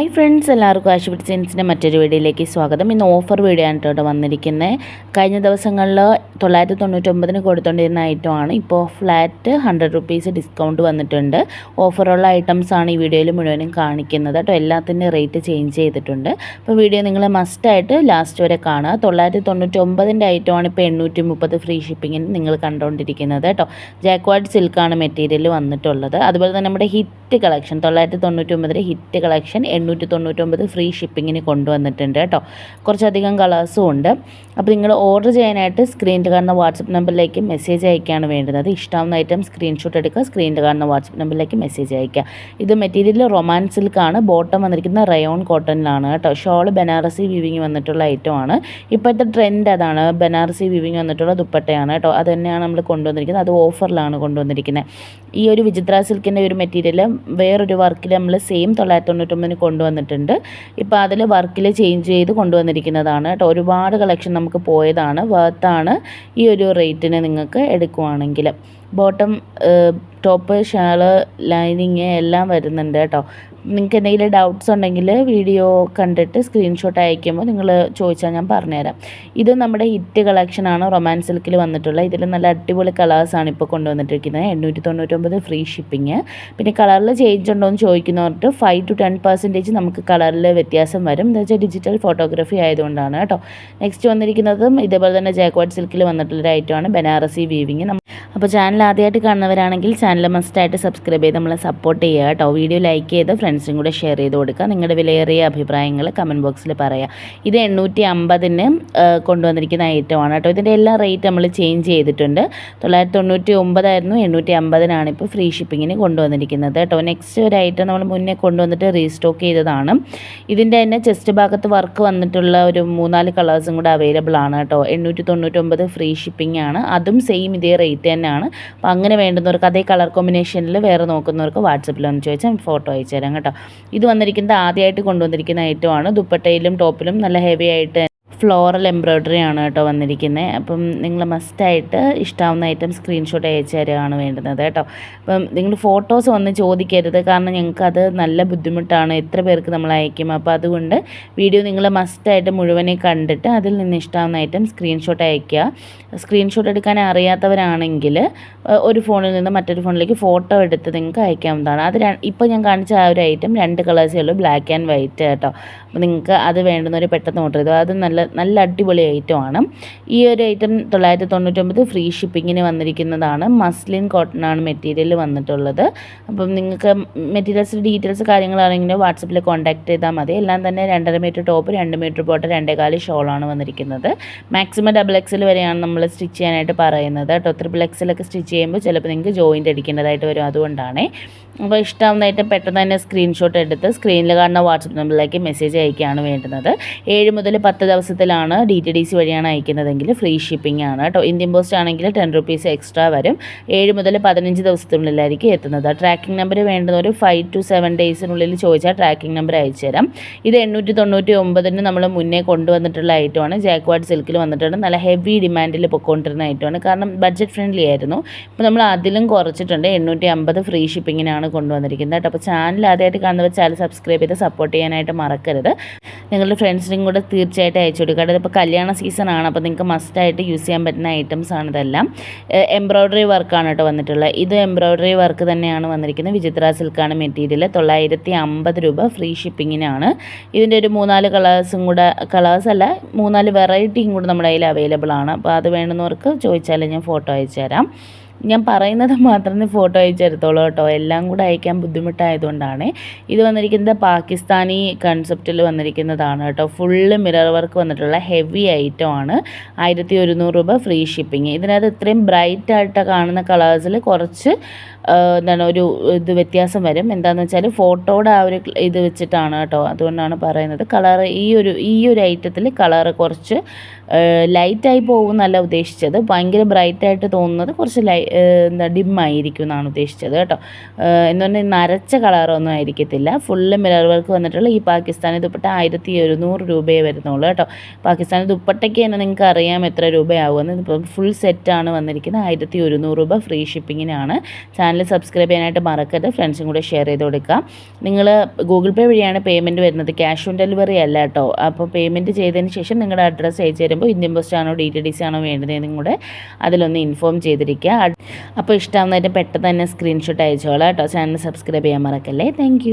Hi friends എല്ലാവർക്കും ആശുപത്രി സെൻസിന്റെ മറ്റൊരു വീഡിയോയിലേക്ക് സ്വാഗതം. ഇന്ന് ഓഫർ വീഡിയോ ആണ് കേട്ടോ വന്നിരിക്കുന്നത്. കഴിഞ്ഞ ദിവസങ്ങളിൽ തൊള്ളായിരത്തി തൊണ്ണൂറ്റൊമ്പതിന് കൊടുത്തുകൊണ്ടിരുന്ന ഐറ്റമാണ് ഇപ്പോൾ ഫ്ലാറ്റ് ഹൺഡ്രഡ് റുപ്പീസ് ഡിസ്കൗണ്ട് വന്നിട്ടുണ്ട്. ഓഫറുള്ള ഐറ്റംസ് ആണ് ഈ വീഡിയോയിൽ മുഴുവനും കാണിക്കുന്നത്. കേട്ടോ എല്ലാത്തിന്റെ റേറ്റ് ചേഞ്ച് ചെയ്തിട്ടുണ്ട്. അപ്പോൾ വീഡിയോ നിങ്ങൾ മസ്റ്റായിട്ട് ലാസ്റ്റ് വരെ കാണുക. തൊള്ളായിരത്തി തൊണ്ണൂറ്റൊമ്പതിന്റെ ഐറ്റമാണ് ഇപ്പോൾ എണ്ണൂറ്റി മുപ്പത് ഫ്രീ ഷിപ്പിങ്ങിന് നിങ്ങൾ കണ്ടുകൊണ്ടിരിക്കുന്നത് കേട്ടോ. ജാക്വാഡ് സിൽക്കാണ് മെറ്റീരിയൽ വന്നിട്ടുള്ളത്. അതുപോലെ തന്നെ നമ്മുടെ ഹിറ്റ് കളക്ഷൻ തൊള്ളായിരത്തി തൊണ്ണൂറ്റൊമ്പതിന്റെ ഹിറ്റ് കളക്ഷൻ എണ്ണൂറ്റി തൊണ്ണൂറ്റൊമ്പത് ഫ്രീ ഷിപ്പിങ്ങിന് കൊണ്ടുവന്നിട്ടുണ്ട് കേട്ടോ. കുറച്ചധികം കളേഴ്സും ഉണ്ട്. അപ്പോൾ നിങ്ങൾ ഓർഡർ ചെയ്യാനായിട്ട് സ്ക്രീനിൽ കാണുന്ന വാട്സപ്പ് നമ്പറിലേക്ക് മെസ്സേജ് അയക്കുകയാണ് വേണ്ടുന്നത് ഇഷ്ടമാവുന്ന ഐറ്റം സ്ക്രീൻഷോട്ട് എടുക്കുക സ്ക്രീനിൽ കാണുന്ന വാട്സപ്പ് നമ്പറിലേക്ക് മെസ്സേജ് അയക്കുക. ഇത് മെറ്റീരിയൽ റൊമാൻ സിൽക്കാണ് ബോട്ടം വന്നിരിക്കുന്ന റയോൺ കോട്ടണിലാണ് കേട്ടോ. ഷോൾ ബനാറസി വിവിങ് വന്നിട്ടുള്ള ഐറ്റമാണ് ഇപ്പോഴത്തെ ട്രെൻഡ് അതാണ്. ബനാറസി വിവിങ് വന്നിട്ടുള്ള ദുപ്പട്ടയാണ് കേട്ടോ. അത് തന്നെയാണ് നമ്മൾ കൊണ്ടുവന്നിരിക്കുന്നത്. അത് ഓഫറിലാണ് കൊണ്ടുവന്നിരിക്കുന്നത്. ഈ ഒരു വിചിത്ര സിൽക്കിന്റെ ഒരു മെറ്റീരിയൽ വേറൊരു വർക്കിൽ നമ്മൾ സെയിം തൊള്ളായിരത്തി തൊണ്ണൂറ്റൊമ്പതിന് കൊണ്ടുവന്നിട്ടുണ്ട്. ഇപ്പോൾ അതിൽ വർക്കിൽ ചേഞ്ച് ചെയ്ത് കൊണ്ടുവന്നിരിക്കുന്നതാണ് കേട്ടോ. ഒരുപാട് കളക്ഷൻ നമുക്ക് പോയതാണ്. വർത്താണ് ഈ ഒരു റേറ്റിന് നിങ്ങൾക്ക് എടുക്കുവാണെങ്കിൽ ബോട്ടം ടോപ്പ് ഷാൾ ലൈനിങ് എല്ലാം വരുന്നുണ്ട് കേട്ടോ. നിങ്ങൾക്ക് എന്തെങ്കിലും ഡൗട്ട്സ് ഉണ്ടെങ്കിൽ വീഡിയോ കണ്ടിട്ട് സ്ക്രീൻഷോട്ട് അയക്കുമ്പോൾ നിങ്ങൾ ചോദിച്ചാൽ ഞാൻ പറഞ്ഞുതരാം. ഇത് നമ്മുടെ ഹിറ്റ് കളക്ഷനാണ് റൊമാൻസ് സിൽക്കിൽ വന്നിട്ടുള്ള ഇതിൽ നല്ല അടിപൊളി കളേഴ്സാണ് ഇപ്പോൾ കൊണ്ടുവന്നിട്ടിരിക്കുന്നത്. എണ്ണൂറ്റി തൊണ്ണൂറ്റൊമ്പത് ഫ്രീ ഷിപ്പിംഗ് പിന്നെ കളറിൽ ചേഞ്ച് ഉണ്ടോ എന്ന് ചോദിക്കുന്നവർക്ക് ഫൈവ് ടു ടെൻ പെർസെന്റേജ് നമുക്ക് കളറിൽ വ്യത്യാസം വരും. എന്താ വെച്ചാൽ ഡിജിറ്റൽ ഫോട്ടോഗ്രാഫി ആയതുകൊണ്ടാണ് കേട്ടോ. നെക്സ്റ്റ് വന്നിരിക്കുന്നതും ഇതേപോലെ തന്നെ ജാക്വാഡ് സിൽക്കിൽ വന്നിട്ടുള്ളൊരു ഐറ്റമാണ് ബനാറസി വീവിങ് അപ്പോൾ ചാനൽ ആദ്യമായിട്ട് കാണുന്നവരാണെങ്കിൽ ചാനൽ മസ്റ്റായിട്ട് സബ്സ്ക്രൈബ് ചെയ്ത് നമ്മളെ സപ്പോർട്ട് ചെയ്യുക കേട്ടോ. വീഡിയോ ലൈക്ക് ചെയ്ത് ഫ്രണ്ട്സിനും കൂടെ ഷെയർ ചെയ്ത് കൊടുക്കുക നിങ്ങളുടെ വിലയേറിയ അഭിപ്രായങ്ങൾ കമന്റ് ബോക്സിൽ പറയുക ഇത് എണ്ണൂറ്റി അമ്പതിന് കൊണ്ടുവന്നിരിക്കുന്ന ഐറ്റമാണ് കേട്ടോ. ഇതിന്റെ എല്ലാ റേറ്റ് നമ്മൾ ചേഞ്ച് ചെയ്തിട്ടുണ്ട്. തൊള്ളായിരത്തി തൊണ്ണൂറ്റി ഒമ്പതായിരുന്നു എണ്ണൂറ്റി അമ്പതിനാണ് ഇപ്പോൾ ഫ്രീ ഷിപ്പിങ്ങിന് കൊണ്ടുവന്നിരിക്കുന്നത് കേട്ടോ. നെക്സ്റ്റ് ഒരു ഐറ്റം നമ്മൾ മുന്നേ കൊണ്ടുവന്നിട്ട് റീസ്റ്റോക്ക് ചെയ്തതാണ്. ഇതിന്റെ തന്നെ ചെസ്റ്റ് ഭാഗത്ത് വർക്ക് വന്നിട്ടുള്ള ഒരു മൂന്നാൽ കളേഴ്സും കൂടെ അവൈലബിൾ ആണ് കേട്ടോ. എണ്ണൂറ്റി തൊണ്ണൂറ്റൊമ്പത് ഫ്രീ ഷിപ്പിംഗ് ആണ്. അതും സെയിം ഇതേ റേറ്റ് തന്നെയാണ്. അപ്പോൾ അങ്ങനെ വേണ്ടുന്നവർക്ക് അതേ കളർ കോമ്പിനേഷനിൽ വേറെ നോക്കുന്നവർക്ക് വാട്സപ്പിൽ ഒന്ന് ചോദിച്ചാൽ ഫോട്ടോ അയച്ചു തരാം കേട്ടോ. ഇത് വന്നിരിക്കുന്നത് ആദ്യമായിട്ട് കൊണ്ടുവന്നിരിക്കുന്ന ഐറ്റമാണ് ദുപ്പട്ടയിലും ടോപ്പിലും നല്ല ഹെവി ആയിട്ട് ഫ്ലോറൽ എംബ്രോയ്ഡറി ആണ് കേട്ടോ വന്നിരിക്കുന്നത് അപ്പം നിങ്ങൾ മസ്റ്റായിട്ട് ഇഷ്ടാവുന്ന ഐറ്റം സ്ക്രീൻഷോട്ട് അയച്ചു തരികയാണ് വേണ്ടുന്നത് കേട്ടോ. അപ്പം നിങ്ങൾ ഫോട്ടോസ് ഒന്ന് ചോദിക്കരുത്. കാരണം ഞങ്ങൾക്കത് നല്ല ബുദ്ധിമുട്ടാണ്. എത്ര പേർക്ക് നമ്മൾ അയക്കും. അപ്പോൾ അതുകൊണ്ട് വീഡിയോ നിങ്ങൾ മസ്റ്റായിട്ട് മുഴുവനെ കണ്ടിട്ട് അതിൽ നിന്ന് ഇഷ്ടാവുന്ന ഐറ്റം സ്ക്രീൻഷോട്ട് അയക്കുക സ്ക്രീൻഷോട്ട് എടുക്കാൻ അറിയാത്തവരാണെങ്കിൽ ഒരു ഫോണിൽ നിന്ന് മറ്റൊരു ഫോണിലേക്ക് ഫോട്ടോ എടുത്ത് നിങ്ങൾക്ക് അയക്കാവുന്നതാണ്. അത് ഇപ്പോൾ ഞാൻ കാണിച്ച ആ ഒരു ഐറ്റം രണ്ട് കളേഴ്സേ ഉള്ളൂ. ബ്ലാക്ക് ആൻഡ് വൈറ്റ് കേട്ടോ. അപ്പോൾ നിങ്ങൾക്ക് അത് വേണ്ടുന്നവർ പെട്ടെന്ന് ഓർഡർ ചെയ്തു. അത് നല്ല നല്ല അടിപൊളി ഐറ്റമാണ്. ഈ ഒരു ഐറ്റം തൊള്ളായിരത്തി തൊണ്ണൂറ്റൊമ്പത് ഫ്രീ ഷിപ്പിങ്ങിന് വന്നിരിക്കുന്നതാണ്. മസ്ലിൻ കോട്ടൺ ആണ് മെറ്റീരിയൽ വന്നിട്ടുള്ളത്. അപ്പം നിങ്ങൾക്ക് മെറ്റീരിയൽസ് ഡീറ്റെയിൽസ് കാര്യങ്ങളാണെങ്കിലും വാട്സപ്പിൽ കോൺടാക്ട് ചെയ്താൽ മതി. എല്ലാം തന്നെ രണ്ടര മീറ്റർ ടോപ്പ് രണ്ട് മീറ്റർ പോട്ട് രണ്ടേകാൽ ഷോളാണ് വന്നിരിക്കുന്നത്. മാക്സിമം ഡബിൾ എക്സിൽ വരെയാണ് നമ്മൾ സ്റ്റിച്ച് ചെയ്യാനായിട്ട് പറയുന്നത്. കേട്ടോ ത്രിബിൾ എക്സിലൊക്കെ സ്റ്റിച്ച് ചെയ്യുമ്പോൾ ചിലപ്പോൾ നിങ്ങൾക്ക് ജോയിന്റ് അടിക്കേണ്ടതായിട്ട് വരും. അതുകൊണ്ടാണ്. അപ്പോൾ ഇഷ്ടാവുന്ന ഐറ്റം പെട്ടെന്ന് തന്നെ സ്ക്രീൻഷോട്ട് എടുത്ത് സ്ക്രീനിൽ കാണുന്ന വാട്സപ്പ് നമ്പറിലേക്ക് മെസ്സേജ് അയക്കുകയാണ് വേണ്ടുന്നത്. ഏഴ് മുതൽ പത്ത് ദിവസത്തിലാണ് ഡി ടി ഡി സി വഴിയാണ് അയക്കുന്നതെങ്കിൽ ഫ്രീ ഷിപ്പിംഗ് ആണ് കേട്ടോ. ഇന്ത്യൻ പോസ്റ്റ് ആണെങ്കിൽ ടെൻ റുപ്പീസ് എക്സ്ട്രാ വരും. ഏഴ് മുതൽ പതിനഞ്ച് ദിവസത്തിനുള്ളിലായിരിക്കും എത്തുന്നത്. ട്രാക്കിംഗ് നമ്പർ വേണ്ടുന്നവർ ഫൈവ് ടു സെവൻ ഡേയ്സിനുള്ളിൽ ചോദിച്ചാൽ ട്രാക്കിംഗ് നമ്പർ അയച്ചു തരാം. ഇത് എണ്ണൂറ്റി തൊണ്ണൂറ്റി ഒമ്പതിന് നമ്മൾ മുന്നേ കൊണ്ടുവന്നിട്ടുള്ള ഐറ്റമാണ് ജാക്വാഡ് സിൽക്കിൽ വന്നിട്ടുണ്ട്. നല്ല ഹെവി ഡിമാൻഡിൽ പൊയ്ക്കൊണ്ടിരുന്ന ഐറ്റമാണ് കാരണം ബഡ്ജറ്റ് ഫ്രണ്ട്ലി ആയിരുന്നു. ഇപ്പോൾ നമ്മൾ അതിലും കുറച്ചിട്ടുണ്ട്. എണ്ണൂറ്റി അമ്പത് ഫ്രീ ഷിപ്പിങ്ങിനാണ് കൊണ്ടുവന്നിരിക്കുന്നത് കേട്ടോ. അപ്പോൾ ചാനൽ ആദ്യമായിട്ട് കാണുന്നവർ ചാനൽ സബ്സ്ക്രൈബ് ചെയ്ത് സപ്പോർട്ട് ചെയ്യാനായിട്ട് മറക്കരുത്. നിങ്ങളുടെ ഫ്രണ്ട്സിനും കൂടെ തീർച്ചയായിട്ടും അയച്ചു കൊടുക്കുക. ഇതിപ്പോൾ കല്യാണ സീസണാണ് അപ്പോൾ നിങ്ങൾക്ക് മസ്റ്റായിട്ട് യൂസ് ചെയ്യാൻ പറ്റുന്ന ഐറ്റംസ് ആണ് ഇതെല്ലാം. എംബ്രോയ്ഡറി വർക്കാണ് കേട്ടോ വന്നിട്ടുള്ളത്. ഇത് എംബ്രോയ്ഡറി വർക്ക് തന്നെയാണ് വന്നിരിക്കുന്നത്. വിചിത്ര സിൽക്കാണ് മെറ്റീരിയൽ തൊള്ളായിരത്തി അമ്പത് രൂപ ഫ്രീ ഷിപ്പിങ്ങിനാണ് ഇതിന്റെ ഒരു മൂന്നാൽ കളേഴ്സും കൂടെ കളേഴ്സ് അല്ല മൂന്നാൽ വെറൈറ്റിയും കൂടെ നമ്മുടെ കയ്യിൽ അവൈലബിൾ ആണ്. അപ്പോൾ അത് വേണമെന്നവർക്ക് ചോദിച്ചാൽ ഞാൻ ഫോട്ടോ അയച്ചു തരാം ഞാൻ പറയുന്നത് മാത്രമേ ഫോട്ടോ അയച്ചെടുത്തോളൂ കേട്ടോ. എല്ലാം കൂടെ അയക്കാൻ ബുദ്ധിമുട്ടായതുകൊണ്ടാണ്. ഇത് വന്നിരിക്കുന്നത് പാകിസ്ഥാനി കൺസെപ്റ്റിൽ വന്നിരിക്കുന്നതാണ് കേട്ടോ. ഫുള്ള് മിറർ വർക്ക് വന്നിട്ടുള്ള ഹെവി ഐറ്റം ആണ്. ആയിരത്തി ഒരുന്നൂറ് രൂപ ഫ്രീ ഷിപ്പിംഗ് ഇതിനകത്ത് ഇത്രയും ബ്രൈറ്റ് ആയിട്ട് കാണുന്ന കളേഴ്സിൽ കുറച്ച് എന്താണ് ഒരു ഇത് വ്യത്യാസം വരും. എന്താണെന്ന് വെച്ചാൽ ഫോട്ടോയുടെ ആ ഒരു ഇത് വെച്ചിട്ടാണ് കേട്ടോ. അതുകൊണ്ടാണ് പറയുന്നത്. കളർ ഈ ഒരു ഈ ഒരു ഐറ്റത്തിൽ കളർ കുറച്ച് ലൈറ്റായി പോകുമെന്നല്ല ഉദ്ദേശിച്ചത്. ഭയങ്കര ബ്രൈറ്റായിട്ട് തോന്നുന്നത് കുറച്ച് ലൈ എന്താ ഡിമ്മായിരിക്കും എന്നാണ് ഉദ്ദേശിച്ചത് കേട്ടോ. എന്ന് പറഞ്ഞാൽ നരച്ച കളറൊന്നും ആയിരിക്കത്തില്ല. ഫുള്ള് മിറർ വർക്ക് വന്നിട്ടുള്ള ഈ പാകിസ്ഥാനി ദുപ്പട്ട ആയിരത്തി ഒരുന്നൂറ് രൂപയെ വരുന്നുള്ളൂ കേട്ടോ. പാകിസ്ഥാനി ദുപ്പട്ടയ്ക്ക് തന്നെ നിങ്ങൾക്ക് അറിയാം എത്ര രൂപയാകുമെന്ന് ഇപ്പം ഫുൾ സെറ്റാണ് വന്നിരിക്കുന്നത്. ആയിരത്തി ഒരുന്നൂറ് രൂപ ഫ്രീ ഷിപ്പിങ്ങിനാണ്. ചാനൽ ചാനൽ സബ്സ്ക്രൈബ് ചെയ്യാനായിട്ട് മറക്കരുത്. ഫ്രണ്ട്സും കൂടെ ഷെയർ ചെയ്ത് കൊടുക്കുക. നിങ്ങൾ ഗൂഗിൾ പേ വഴിയാണ് പേയ്മെന്റ് വരുന്നത്. ക്യാഷ് ഓൺ ഡെലിവറി അല്ല കേട്ടോ. അപ്പോൾ പേയ്മെന്റ് ചെയ്തതിന് ശേഷം നിങ്ങളുടെ അഡ്രസ്സ് അയച്ചു തരുമ്പോൾ ഇന്ത്യൻ പോസ്റ്റ് ആണോ ഡി ടി ഡി സി ആണോ വേണ്ടതെന്നും കൂടെ അതിലൊന്ന് ഇൻഫോം ചെയ്തിരിക്കുക. അപ്പോൾ ഇഷ്ടമാകുന്നതായിട്ട് പെട്ടെന്ന് തന്നെ സ്ക്രീൻഷോട്ട് അയച്ചോളാം കേട്ടോ. ചാനൽ സബ്സ്ക്രൈബ് ചെയ്യാൻ മറക്കല്ലേ. താങ്ക്